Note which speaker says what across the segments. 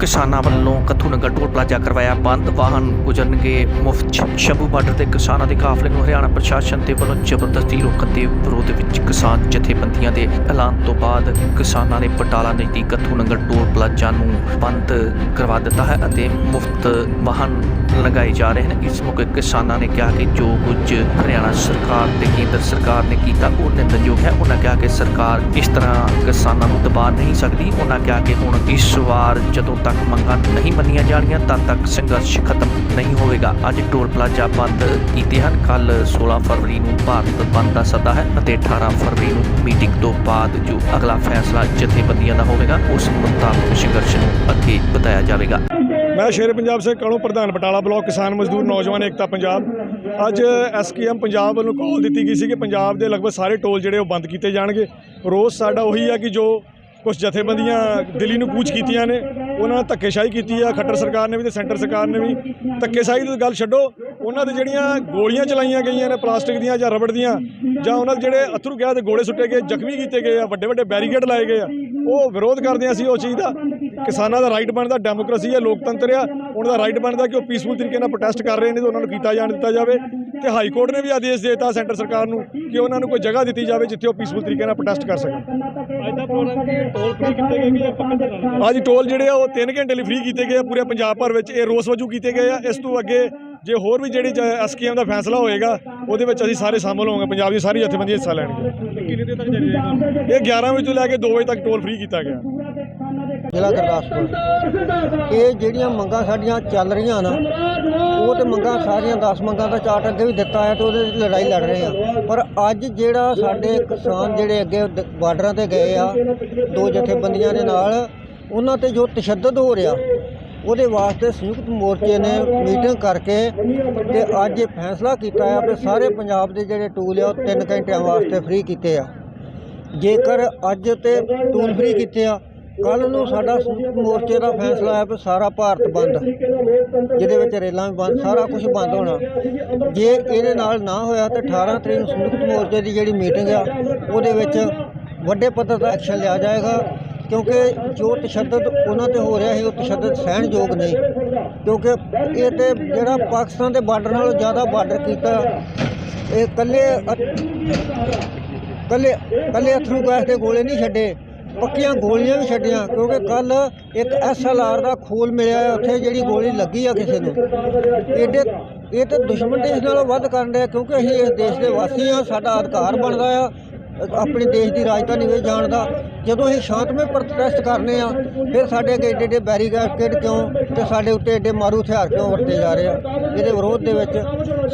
Speaker 1: ਕਿਸਾਨਾਂ ਵੱਲੋਂ ਕੱਥੂ ਨਗਰ toll plaza ਕਰਵਾਇਆ ਬੰਦ, ਵਾਹਨ ਗੁਜ਼ਰਨਗੇ ਮੁਫਤ ਸ਼ੰਭੂ ਬਾਰਡਰ ਤੇ ਕਿਸਾਨਾਂ ਦੇ ਕਾਫਲੇ ਨੂੰ ਹਰਿਆਣਾ ਪ੍ਰਸ਼ਾਸਨ ਦੇ ਵੱਲੋਂ ਜ਼ਬਰਦਸਤੀ ਰੋਕਣ ਦੇ ਵਿਰੋਧ ਵਿੱਚ ਕਿਸਾਨ ਜਥੇਬੰਦੀਆਂ ਦੇ ਐਲਾਨ ਤੋਂ ਬਾਅਦ ਕਿਸਾਨਾਂ ਨੇ ਬਟਾਲਾ ਨਜ਼ਦੀਕ ਕੱਥੂ ਨਗਰ ਟੋਲ ਪਲਾਜ਼ਾ ਨੂੰ ਬੰਦ ਕਰਵਾ ਦਿੱਤਾ ਹੈ ਅਤੇ ਮੁਫਤ ਵਾਹਨ ਲਗਾਏ ਜਾ ਰਹੇ ਹਨ ਇਸ ਮੌਕੇ ਕਿਸਾਨਾਂ ਨੇ ਕਿਹਾ ਕਿ ਜੋ ਕੁਝ ਹਰਿਆਣਾ ਸਰਕਾਰ ਤੇ ਕੇਂਦਰ ਸਰਕਾਰ ਨੇ ਕੀਤਾ, ਉਹ ਨਿੰਦਣਯੋਗ ਹੈ। ਉਹਨਾਂ ਕਿਹਾ ਕਿ ਸਰਕਾਰ ਇਸ ਤਰ੍ਹਾਂ ਕਿਸਾਨਾਂ ਨੂੰ ਦਬਾ ਨਹੀਂ ਸਕਦੀ। ਉਹਨਾਂ ਕਿਹਾ ਕਿ ਹੁਣ ਇਸ ਵਾਰ ਜਦੋਂ ਤੱਕ ਮੰਗਾਂ ਨਹੀਂ ਮੰਨੀਆਂ ਜਾਣਗੀਆਂ ਤਦ ਤੱਕ ਸੰਘਰਸ਼ ਖਤਮ ਨਹੀਂ ਹੋਵੇਗਾ। ਅੱਜ ਟੋਲ ਪਲਾਜ਼ਾ ਬੰਦ ਕੀਤੇ ਹਨ। ਕੱਲ 16 ਫਰਵਰੀ ਨੂੰ ਭਾਰਤ ਬੰਦ ਦਾ ਸੱਦਾ ਹੈ ਅਤੇ 18 ਫਰਵਰੀ ਨੂੰ ਮੀਟਿੰਗ ਤੋਂ ਬਾਅਦ ਜੋ ਅਗਲਾ ਫੈਸਲਾ ਜਥੇਬੰਦੀਆਂ ਦਾ ਹੋਵੇਗਾ, ਉਸ ਮੁਤਾਬਕ ਸੰਘਰਸ਼ ਨੂੰ ਅੱਗੇ ਵਧਾਇਆ ਜਾਵੇਗਾ।
Speaker 2: ਮੈਂ ਸ਼ੇਰ ਪੰਜਾਬ ਸਿੰਘ ਕਣੋ ਪ੍ਰਧਾਨ ਬਟਾਲਾ ਬਲਾਕ ਕਿਸਾਨ ਮਜ਼ਦੂਰ ਨੌਜਵਾਨ ਏਕਤਾ ਪੰਜਾਬ। ਅੱਜ ਐਸਕੇਐਮ ਪੰਜਾਬ ਵੱਲੋਂ ਕਾਲ ਦਿੱਤੀ ਗਈ ਸੀ ਕਿ ਪੰਜਾਬ ਦੇ ਲਗਭਗ ਸਾਰੇ ਟੋਲ ਜਿਹੜੇ ਉਹ ਬੰਦ ਕੀਤੇ ਜਾਣਗੇ। ਰੋਸ ਸਾਡਾ ਉਹੀ ਆ ਕਿ ਜੋ ਕੁਝ ਜਥੇਬੰਦੀਆਂ ਦਿੱਲੀ ਨੂੰ ਕੂਚ ਕੀਤੀਆਂ ਨੇ, ਉਹਨਾਂ ਨੇ ਧੱਕੇਸ਼ਾਹੀ ਕੀਤੀ ਆ, ਖੱਟਰ ਸਰਕਾਰ ਨੇ ਵੀ ਤੇ ਸੈਂਟਰ ਸਰਕਾਰ ਨੇ ਵੀ। ਧੱਕੇਸ਼ਾਹੀ ਦੀ ਗੱਲ ਛੱਡੋ, ਉਹਨਾਂ ਦੇ ਜਿਹੜੀਆਂ ਗੋਲੀਆਂ ਚਲਾਈਆਂ ਗਈਆਂ ਨੇ ਪਲਾਸਟਿਕ ਦੀਆਂ ਜਾਂ ਰਬੜ ਦੀਆਂ, ਜਾਂ ਉਹਨਾਂ ਦੇ ਜਿਹੜੇ ਅਥਰੂ ਗੈਸ ਦੇ ਗੋਲੇ ਸੁੱਟੇ ਗਏ, ਜ਼ਖਮੀ ਕੀਤੇ ਗਏ ਆ, ਵੱਡੇ ਵੱਡੇ ਬੈਰੀਕੇਡ ਲਾਏ ਗਏ ਆ, ਉਹ ਵਿਰੋਧ ਕਰਦੇ ਹਾਂ ਅਸੀਂ ਉਸ ਚੀਜ਼ ਦਾ। ਕਿਸਾਨਾਂ ਦਾ ਰਾਈਟ ਬਣਦਾ, ਡੈਮੋਕ੍ਰੇਸੀ ਆ, ਲੋਕਤੰਤਰ ਆ, ਉਹਨਾਂ ਦਾ ਰਾਈਟ ਬਣਦਾ ਕਿ ਉਹ ਪੀਸਫੁਲ ਤਰੀਕੇ ਨਾਲ ਪ੍ਰੋਟੈਸਟ ਕਰ ਰਹੇ ਨੇ ਤੇ ਉਹਨਾਂ ਨੂੰ ਕੀਤਾ ਜਾਣ ਦਿੱਤਾ ਜਾਵੇ। ਤੇ ਹਾਈ ਕੋਰਟ ਨੇ ਵੀ ਆਦੇਸ਼ ਦਿੱਤਾ ਸੈਂਟਰ ਸਰਕਾਰ ਨੂੰ ਕਿ ਉਹਨਾਂ ਨੂੰ ਕੋਈ ਜਗ੍ਹਾ ਦਿੱਤੀ ਜਾਵੇ ਜਿੱਥੇ ਉਹ ਪੀਸਫੁਲ ਤਰੀਕੇ ਨਾਲ ਪ੍ਰੋਟੈਸਟ ਕਰ ਸਕਣ।
Speaker 3: ਅੱਜ ਟੋਲ
Speaker 2: ਜਿਹੜੇ ਆ ਉਹ 3 ਘੰਟੇ ਲਈ ਫ੍ਰੀ ਕੀਤੇ ਗਏ ਆ ਪੂਰੇ ਪੰਜਾਬ ਭਰ ਵਿੱਚ ਇਹ ਰੋਸ ਵਜੋਂ ਕੀਤੇ ਗਏ ਆ। ਇਸ ਤੋਂ ਅੱਗੇ ਜੇ ਹੋਰ ਵੀ ਜਿਹੜੀ ਐਸਕੇਐਮ ਦਾ ਫੈਸਲਾ ਹੋਏਗਾ ਉਹਦੇ ਵਿੱਚ ਅਸੀਂ ਸਾਰੇ ਸ਼ਾਮਲ ਹੋਵਾਂਗੇ ਪੰਜਾਬ ਦੀ ਸਾਰੀ ਜਥੇਬੰਦੀਆਂ ਹਿੱਸਾ ਲੈਣਗੇ
Speaker 3: ਕਿੰਨੇ ਦਿਨ ਤੱਕ ਜਾਰੀ ਰਹੇਗਾ?
Speaker 2: ਇਹ 11 ਵਜੇ ਤੋਂ ਲੈ ਕੇ 2 ਵਜੇ ਤੱਕ ਟੋਲ ਫ੍ਰੀ ਕੀਤਾ ਗਿਆ।
Speaker 4: ਜ਼ਿਲ੍ਹਾ ਗੁਰਦਾਸਪੁਰ। ਇਹ ਜਿਹੜੀਆਂ ਮੰਗਾਂ ਸਾਡੀਆਂ ਚੱਲ ਰਹੀਆਂ ਨਾ ਉਹ ਤੇ ਮੰਗਾਂ ਸਾਰੀਆਂ 10 ਮੰਗਾਂ ਦਾ ਚਾਰਟ ਅੱਗੇ ਵੀ ਦਿੱਤਾ ਹੈ ਤੇ ਉਹਦੇ ਲੜਾਈ ਲੜ ਰਹੇ ਆ। ਪਰ ਅੱਜ ਜਿਹੜਾ ਸਾਡੇ ਕਿਸਾਨ ਜਿਹੜੇ ਅੱਗੇ ਬਾਰਡਰਾਂ ਤੇ ਗਏ ਆ ਦੋ ਜਥੇਬੰਦੀਆਂ ਦੇ ਨਾਲ ਉਹਨਾਂ ਤੇ ਜੋ ਤਸ਼ੱਦਦ ਹੋ ਰਿਹਾ ਉਹਦੇ ਵਾਸਤੇ ਸੰਯੁਕਤ ਮੋਰਚੇ ਨੇ ਮੀਟਿੰਗ ਕਰਕੇ ਤੇ ਅੱਜ ਇਹ ਫੈਸਲਾ ਕੀਤਾ ਆ ਕਿ ਸਾਰੇ ਪੰਜਾਬ ਦੇ ਜਿਹੜੇ ਟੂਲ ਆ ਉਹ 3 ਘੰਟਿਆਂ ਵਾਸਤੇ ਫ੍ਰੀ ਕੀਤੇ ਆ। ਜੇਕਰ ਅੱਜ ਤੇ ਟੂਲ ਫ੍ਰੀ ਕੀਤੇ ਆ ਕੱਲ ਨੂੰ ਸਾਡਾ ਸੰਯੁਕਤ ਮੋਰਚੇ ਦਾ ਫੈਸਲਾ ਹੈ ਕਿ ਸਾਰਾ ਭਾਰਤ ਬੰਦ, ਜਿਹਦੇ ਵਿੱਚ ਰੇਲਾਂ ਵੀ ਬੰਦ, ਸਾਰਾ ਕੁਝ ਬੰਦ ਹੋਣਾ। ਜੇ ਇਹਦੇ ਨਾਲ ਨਾ ਹੋਇਆ ਤਾਂ 18 ਤਰੀਕ ਨੂੰ ਸੰਯੁਕਤ ਮੋਰਚੇ ਦੀ ਜਿਹੜੀ ਮੀਟਿੰਗ ਆ, ਉਹਦੇ ਵਿੱਚ ਵੱਡੇ ਪੱਧਰ ਦਾ ਐਕਸ਼ਨ ਲਿਆ ਜਾਏਗਾ। ਕਿਉਂਕਿ ਜੋ ਤਸ਼ੱਦਦ ਉਹਨਾਂ ਤੇ ਹੋ ਰਿਹਾ ਸੀ, ਉਹ ਤਸ਼ੱਦਦ ਸਹਿਣਯੋਗ ਨਹੀਂ। ਕਿਉਂਕਿ ਇਹ ਤੇ ਜਿਹੜਾ ਪਾਕਿਸਤਾਨ ਦੇ ਬਾਰਡਰ ਨਾਲੋਂ ਜ਼ਿਆਦਾ ਬਾਰਡਰ ਕੀਤਾ, ਇਹ ਇਕੱਲੇ ਕੱਲੇ ਕੱਲੇ ਅਥਰੂ ਗੈਸ ਦੇ ਗੋਲੇ ਨਹੀਂ ਛੱਡੇ, ਪੱਕੀਆਂ ਗੋਲੀਆਂ ਵੀ ਛੱਡੀਆਂ, ਕਿਉਂਕਿ ਕੱਲ ਇੱਕ ਐਸਐਲਆਰ ਦਾ ਖੋਲ ਮਿਲਿਆ ਉੱਥੇ ਜਿਹੜੀ ਗੋਲੀ ਲੱਗੀ ਆ ਕਿਸੇ ਨੂੰ। ਇਹਦੇ ਇਹ ਤਾਂ ਦੁਸ਼ਮਣ ਦੇਸ਼ ਨਾਲੋਂ ਵੱਧ ਕਰਨ ਰਿਹਾ ਕਿਉਂਕਿ ਅਸੀਂ ਇਸ ਦੇਸ਼ ਦੇ ਵਾਸੀ ਆ ਸਾਡਾ ਅਧਿਕਾਰ ਬਣਦਾ ਆ ਆਪਣੇ ਦੇਸ਼ ਦੀ ਰਾਜਧਾਨੀ ਵਿੱਚ ਜਾਣ ਦਾ। ਜਦੋਂ ਅਸੀਂ ਸ਼ਾਂਤਮਈ ਪ੍ਰੋਟੈਸਟ ਕਰਨੇ ਆ, ਫਿਰ ਸਾਡੇ ਅੱਗੇ ਏਡੇ ਏਡੇ ਬੈਰੀਕੇਡ ਕਿਉਂ ਤੇ ਸਾਡੇ ਉੱਤੇ ਏਡੇ ਮਾਰੂ ਹਥਿਆਰ ਕਿਉਂ ਵਰਤੇ ਜਾ ਰਹੇ ਆ? ਇਹਦੇ ਵਿਰੋਧ ਦੇ ਵਿੱਚ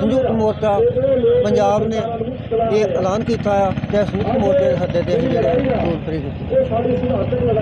Speaker 4: ਸੰਯੁਕਤ ਮੋਰਚਾ ਪੰਜਾਬ ਨੇ ਇਹ ਐਲਾਨ ਕੀਤਾ ਆ ਕਿ ਸੰਯੁਕਤ ਮੋਰਚੇ ਦੇ ਸੱਦੇ ਤੇ ਅਸੀਂ ਜਿਹੜੇ ਟੂਲ ਫਰੀ